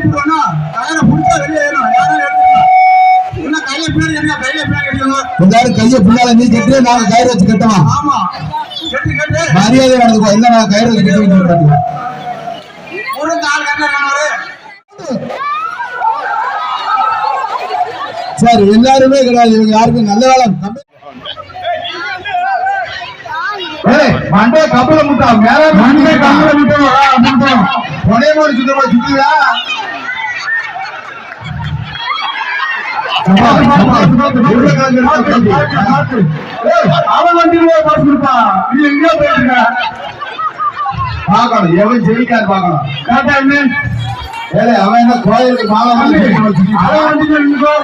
எழுப்பிட்டோம்னா கையில நீ கட்டு நாங்க கயிறு வச்சு கட்டலாம் ஆமா. கட்டி கட்டு. மரியாதை எல்லாருமே கிடையாது. இவங்க யாருக்கும் நல்ல வேலை மண்டே கப்பல முட்டா. மேல மண்டே கப்பல முட்டா முட்டா ஒரே மாதிரி சுத்தமா சுத்தியா அவன் வண்டியில பாஸ் கொடுப்பா நீ எங்கேயோ போயிருக்க பார்க்கணும் எவன் ஜெயிக்காது பார்க்கணும் கரெக்டா என்ன ஏலே அவன் என்ன கோயிலுக்கு மாலை அவன் வண்டியில நின்னுக்கோ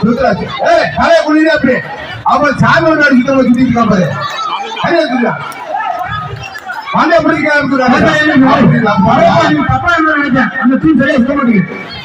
சுத்துறாச்சு ஏய் கலைய குடிடா அப்படி அவன் சாமி ஒன்று அடிச்சுட்டு இருக்கான் பாரு பிடிக்க தப்பா என்ன நினைச்சேன் அந்த சரியா சொல்ல மாட்டேங்குது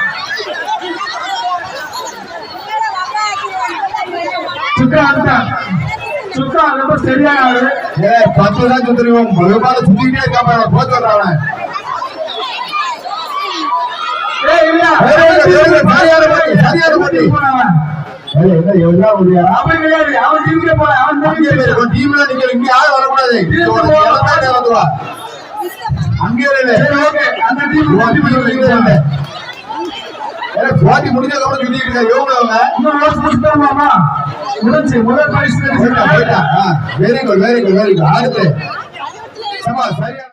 சுத்தா வந்துட்டான் சுத்தா ரொம்ப சரியான ஆளு ஏ பத்து தான் சுத்துருவோம் முழுபால சுத்திட்டே இருக்காம போச்சு வர்றான் ஏய் இல்ல சரியான பாட்டி சரியான எவ்வளவு வந்து வா அங்கே முடிஞ்சதுக்கு அப்புறம் சொல்லிட்டு இருக்க யோகா உணர்ச்சி இன்னும் முதல் பரிசு very good very good very good அடுத்து. சரியா?